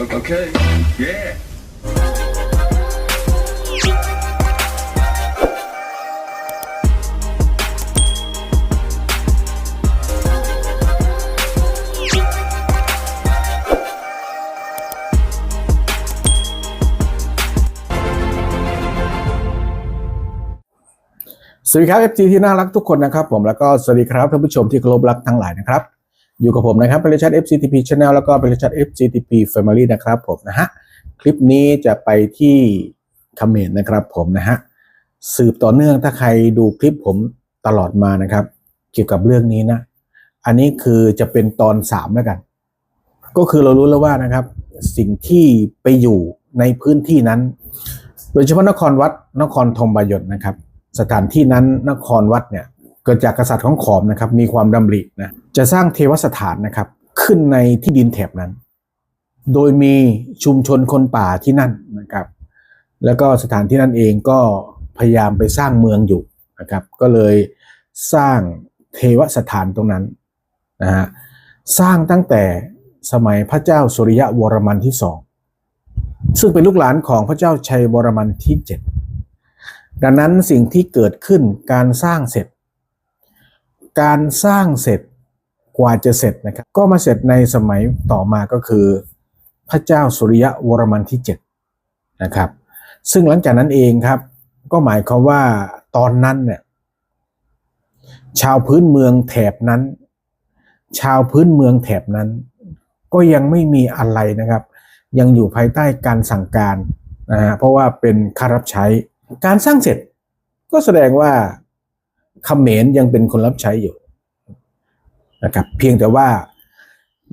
Okay. Yeah. สวัสดีครับ FG ที่น่ารักทุกคนนะครับ ผมแล้วก็สวัสดีครับท่านผู้ชมที่เคารพรักทั้งหลายนะครับ อยู่กับผมนะครับเป็นชัด FCTP Channel แล้วก็เป็นชัด FCTP Family นะครับผมนะฮะ คลิปนี้จะไปที่คอมเมนต์นะครับผมนะฮะ สืบต่อเนื่องถ้าใครดูคลิปผมตลอดมานะครับ เกี่ยวกับเรื่องนี้นะ อันนี้คือจะเป็นตอนสามแล้วกัน ก็คือเรารู้แล้วว่านะครับ สิ่งที่ไปอยู่ในพื้นที่นั้น โดยเฉพาะนครวัดนครธมบายนนะครับ สถานที่นั้นนครวัดเนี่ยเกิดจากกษัตริย์ของขอมนะครับ มีความดำรินะ จะสร้างเทวสถานนะครับ ขึ้นในที่ดินแถบนั้น โดยมีชุมชนคนป่าที่นั่นนะครับ แล้วก็สถานที่นั่นเองก็พยายามไปสร้างเมืองอยู่นะครับ ก็เลยสร้างเทวสถานตรงนั้นนะฮะสร้างตั้งแต่สมัยพระเจ้าสุริยะวรมันที่สองซึ่งเป็นลูกหลานของพระเจ้าชัยวรมันที่เจ็ดดังนั้นสิ่งที่เกิดขึ้นการสร้างเสร็จ การสร้างเสร็จ กว่าจะเสร็จนะครับ ก็มาเสร็จในสมัยต่อมาก็คือ พระเจ้าสุริยะวรมันที่7นะครับ ซึ่งหลังจากนั้นเองครับ ก็หมายความว่าตอนนั้นเนี่ยชาวพื้นเมืองแถบนั้น ชาวพื้นเมืองแถบนั้น ก็ยังไม่มีอะไรนะครับ ยังอยู่ภายใต้การสั่งการนะฮะเพราะว่าเป็นข้ารับใช้การสร้างเสร็จ ก็แสดงว่าเขมรยังเป็นคนรับใช้อยู่ นะครับ เพียงแต่ว่า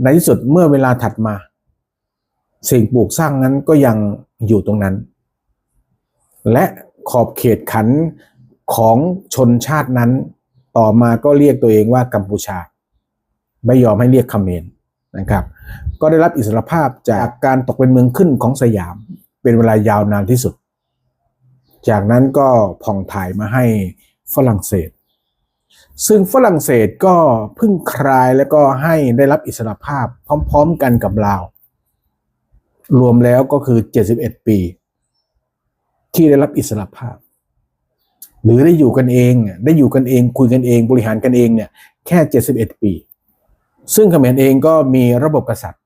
ในที่สุดเมื่อเวลาถัดมา สิ่งปลูกสร้างนั้นก็ยังอยู่ตรงนั้น และขอบเขตขันของชนชาตินั้น ต่อมาก็เรียกตัวเองว่ากัมพูชา ไม่ยอมให้เรียกเขมรนะครับ ก็ได้รับอิสรภาพจากการตกเป็นเมืองขึ้นของสยาม เป็นเวลายาวนานที่สุด จากนั้นก็ผ่องถ่ายมาให้ฝรั่งเศส ซึ่งฝรั่งเศสก็เพิ่งคลายแล้วก็ให้ได้รับอิสรภาพพร้อมๆกันกับลาว รวมแล้วก็คือ 71 ปี ที่ได้รับอิสรภาพ หรือได้อยู่กันเอง ได้อยู่กันเองคุยกันเองบริหารกันเองเนี่ยแค่ 71 ปี ซึ่งเขมรเองก็มีระบบกษัตริย์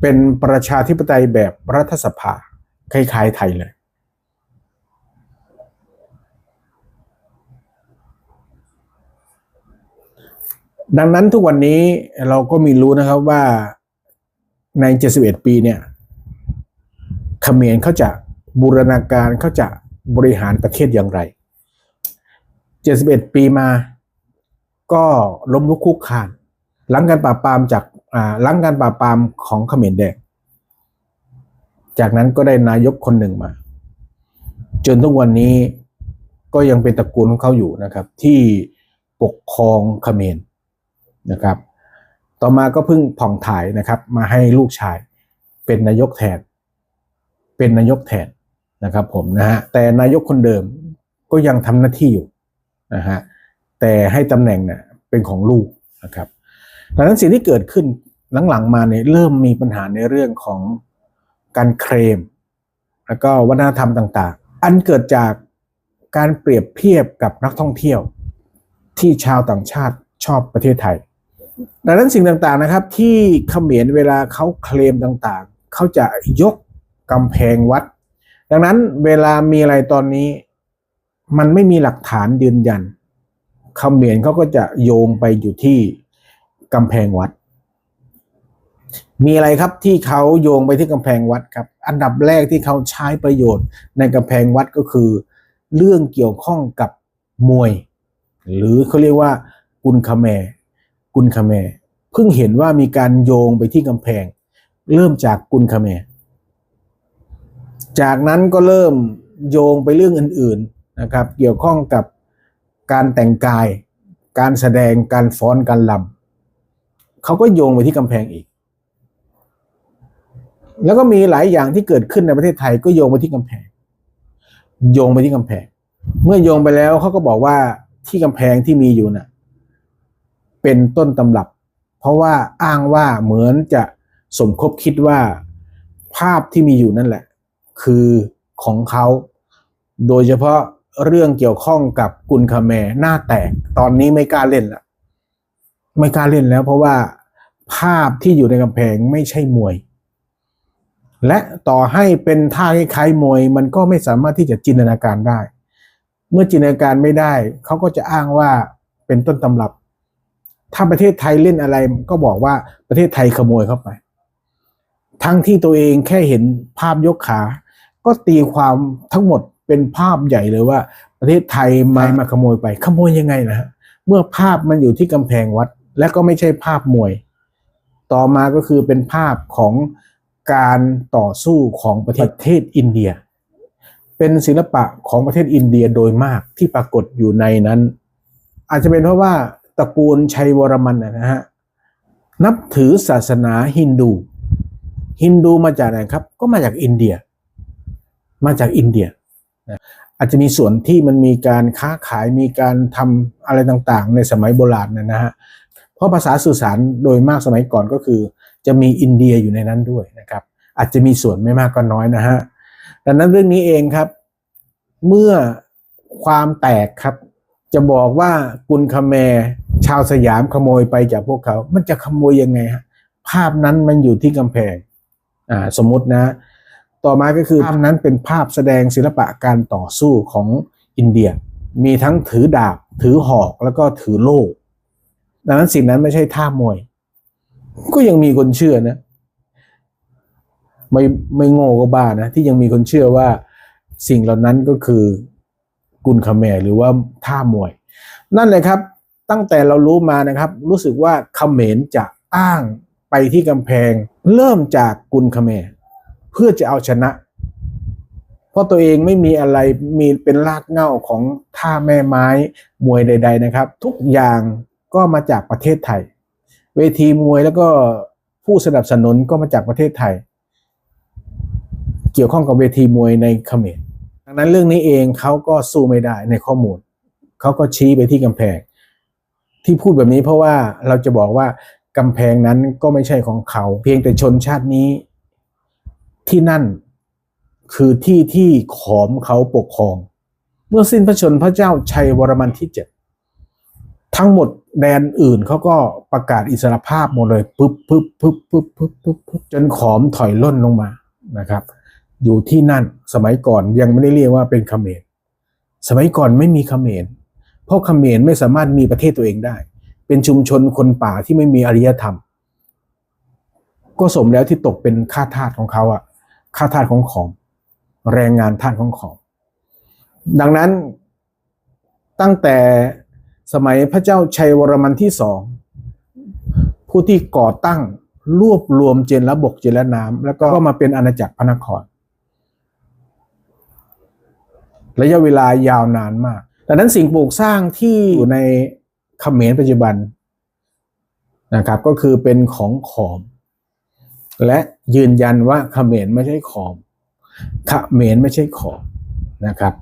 เป็นประชาธิปไตยแบบรัฐสภาคล้ายๆไทยเลย ดังนั้นทุกวันนี้เราก็มีรู้นะครับว่าใน 71 ปีเนี่ยเขมรเขาจะบูรณาการเขาจะบริหารประเทศอย่างไร 71 ปีมา ก็ล้มลุกคุกคานหลังการปราบปรามจากอ่าหลังการปราบปรามของเขมรแดงจากนั้นก็ได้นายกคนหนึ่งมา จนทุกวันนี้ก็ยังเป็นตระกูลของเขาอยู่นะครับ ที่ปกครองเขมร นะครับ ต่อมาก็เพิ่งผ่องถ่ายนะครับ มาให้ลูกชาย เป็นนายกแทน เป็นนายกแทนนะครับผมนะฮะแต่นายกคนเดิมก็ยังทำหน้าที่อยู่นะฮะแต่ให้ตำแหน่งเนี่ยเป็นของลูกนะครับดังนั้นสิ่งที่เกิดขึ้นหลังๆมาเนี่ยเริ่มมีปัญหาในเรื่องของการเคลมแล้วก็วัฒนธรรมต่างๆ อันเกิดจากการเปรียบเทียบกับนักท่องเที่ยว ที่ชาวต่างชาติชอบประเทศไทย ดังนั้นสิ่งต่างๆนะครับ ที่เขมรเวลาเขาเคลมต่างๆ เขาจะยกกำแพงวัด ดังนั้นเวลามีอะไรตอนนี้ มันไม่มีหลักฐานยืนยันเขมรเขาก็จะโยงไปอยู่ที่กำแพงวัด มีอะไรครับที่เขาโยงไปที่กำแพงวัดครับ อันดับแรกที่เขาใช้ประโยชน์ในกำแพงวัดก็คือ เรื่องเกี่ยวข้องกับมวย หรือเขาเรียกว่ากุนคาแมกุนคาแม เพิ่งเห็นว่ามีการโยงไปที่กำแพง เริ่มจากกุนคาแมจากนั้นก็เริ่มโยงไปเรื่องอื่นๆนะครับ เกี่ยวข้องกับการแต่งกาย การแสดงการฟ้อนการลำเขาก็โยงไปที่กำแพงอีก แล้วก็มีหลายอย่างที่เกิดขึ้นในประเทศไทยก็โยงไปที่กำแพง โยงไปที่กำแพง เมื่อโยงไปแล้วเขาก็บอกว่าที่กำแพงที่มีอยู่น่ะเป็นต้นตำรับ เพราะว่าอ้างว่าเหมือนจะสมคบคิดว่าภาพที่มีอยู่นั่นแหละ คือของเขา โดยเฉพาะเรื่องเกี่ยวข้องกับกุนคาแมหน้าแตก ตอนนี้ไม่กล้าเล่นละไม่กล้าเล่นแล้ว เพราะว่าภาพที่อยู่ในกำแพงไม่ใช่มวย และต่อให้เป็นท่าคล้ายมวย มันก็ไม่สามารถที่จะจินตนาการได้ เมื่อจินตนาการไม่ได้ เขาก็จะอ้างว่าเป็นต้นตำรับ ถ้าประเทศไทยเล่นอะไรก็บอกว่าประเทศไทยขโมยเข้าไป ทั้งที่ตัวเองแค่เห็นภาพยกขา ก็ตีความทั้งหมดเป็นภาพใหญ่เลยว่า ประเทศไทยมามาขโมยไป ขโมยยังไงนะฮะเมื่อภาพมันอยู่ที่กำแพงวัด และก็ไม่ใช่ภาพมวย ต่อมาก็คือเป็นภาพของการต่อสู้ของประเทศอินเดีย เป็นศิลปะของประเทศอินเดียโดยมากที่ปรากฏอยู่ในนั้น อาจจะเป็นเพราะว่า ตระกูลชัยวรมันนะฮะนับถือศาสนาฮินดู ฮินดูมาจากไหนครับ ก็มาจากอินเดีย มาจากอินเดียอาจจะมีส่วนที่มันมีการค้าขายมีการทำอะไรต่างๆ ในสมัยโบราณนะฮะเพราะภาษาสื่อสารโดยมากสมัยก่อนก็คือ จะมีอินเดียอยู่ในนั้นด้วยนะครับ อาจจะมีส่วนไม่มากก็น้อยนะฮะดังนั้นเรื่องนี้เองครับ เมื่อความแตกครับ จะบอกว่ากุลคาแมร์ชาวสยามขโมยไปจากพวกเขา มันจะขโมยยังไงฮะภาพนั้นมันอยู่ที่กำแพงอ่าสมมตินะ ต่อมาก็คือภาพนั้นเป็นภาพแสดงศิลปะการต่อสู้ของอินเดีย มีทั้งถือดาบ ถือหอกแล้วก็ถือโล่ดังนั้นสิ่งนั้นไม่ใช่ท่ามวย ก็ยังมีคนเชื่อนะ ไม่ไม่โง่ก็บ้านะ ที่ยังมีคนเชื่อว่าสิ่งเหล่านั้นก็คือ กุลคาแมรหรือว่าท่ามวย นั่นเลยครับตั้งแต่เรารู้มานะครับ รู้สึกว่าเขมรจะอ้างไปที่กำแพง เริ่มจากกุลคาแมรเพื่อจะเอาชนะ เพราะตัวเองไม่มีอะไรมีเป็นรากเหง้าของท่าแม่ไม้มวยใด ๆนะครับ ทุกอย่างก็มาจากประเทศไทย เวทีมวยแล้วก็ผู้สนับสนุนก็มาจากประเทศไทย เกี่ยวข้องกับเวทีมวยในเขมร ดังนั้นเรื่องนี้เองเขาก็สู้ไม่ได้ในข้อมูล เขาก็ชี้ไปที่กำแพง ที่พูดแบบนี้เพราะว่าเราจะบอกว่ากำแพงนั้นก็ไม่ใช่ของเขา เพียงแต่ชนชาตินี้ ที่นั่นคือที่ที่ขอมเขาปกครอง เมื่อสิ้นพระชนม์พระเจ้าชัยวรมันที่เจ็ดทั้งหมดแดนอื่นเขาก็ประกาศอิสรภาพหมดเลยปึ๊บปึ๊บปึ๊บปึ๊บปึ๊บปึ๊บปึ๊บจนขอมถอยล่นลงมานะครับ อยู่ที่นั่น สมัยก่อนยังไม่ได้เรียกว่าเป็นเขมรสมัยก่อนไม่มีเขมรเพราะเขมรไม่สามารถมีประเทศตัวเองได้ เป็นชุมชนคนป่าที่ไม่มีอารยธรรม ก็สมแล้วที่ตกเป็นข้าทาสของเขาอะข้าทาสของขอมแรงงานทาสของขอมดังนั้นตั้งแต่สมัยพระเจ้าชัยวรมันที่สองผู้ที่ก่อตั้งรวบรวมเจนระบกเจนและน้ำแล้วก็มาเป็นอาณาจักรพระนคร ระยะเวลายาวนานมากดังนั้นสิ่งปลูกสร้างที่อยู่ในเขมรปัจจุบันนะครับ ก็คือเป็นของขอม และยืนยันว่าเขมรไม่ใช่ขอมเขมรไม่ใช่ขอมนะครับ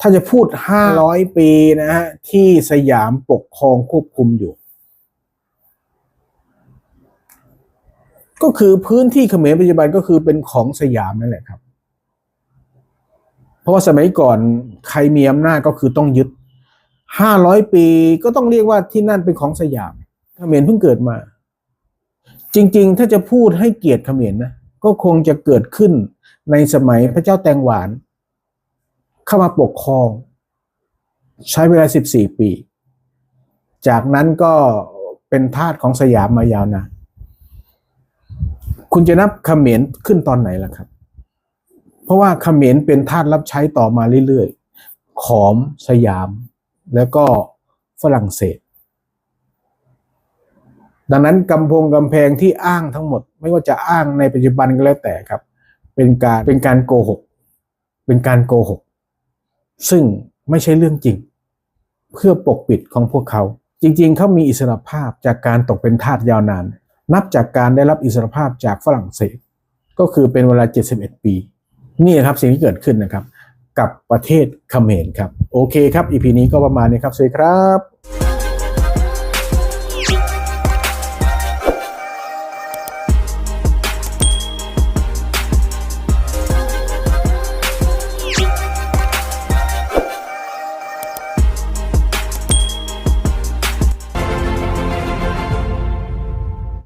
ถ้าจะพูด 500 ปีนะฮะที่สยามปกครองควบคุมอยู่ ก็คือพื้นที่เขมรปัจจุบันก็คือเป็นของสยามนั่นแหละครับ ราะว่าสมัยก่อนใครมีอำนาจก็คือต้องยึด500ปีก็ต้องเรียกว่าที่นั่นเป็นของสยามเขมรเพิ่งเกิดมา จริงๆ ถ้าจะพูดให้เกียรติเขมรนะก็คงจะเกิดขึ้นในสมัยพระเจ้าแตงหวาน เข้ามาปกครอง ใช้เวลา 14 ปี จากนั้นก็เป็นทาสของสยามมายาวนานคุณจะนับเขมรขึ้นตอนไหนล่ะครับ เพราะว่าเขมรเป็นทาสรับใช้ต่อมาเรื่อยๆ ขอมสยาม แล้วก็ฝรั่งเศส ดังนั้นกำพงกำแพงที่อ้างทั้งหมด ไม่ว่าจะอ้างในปัจจุบันก็แล้วแต่ครับ เป็นการเป็นการโกหก เป็นการโกหก ซึ่งไม่ใช่เรื่องจริง เพื่อปกปิดของพวกเขา จริงๆ เขามีอิสรภาพจากการตกเป็นทาสยาวนาน นับจากการได้รับอิสรภาพจากฝรั่งเศส ก็คือเป็นเวลา 71 ปี นี่นะครับสิ่งที่เกิดขึ้นนะครับ กับประเทศเขมรครับ โอเคครับอีพีนี้ก็ประมาณนี้ครับสวัสดีครับ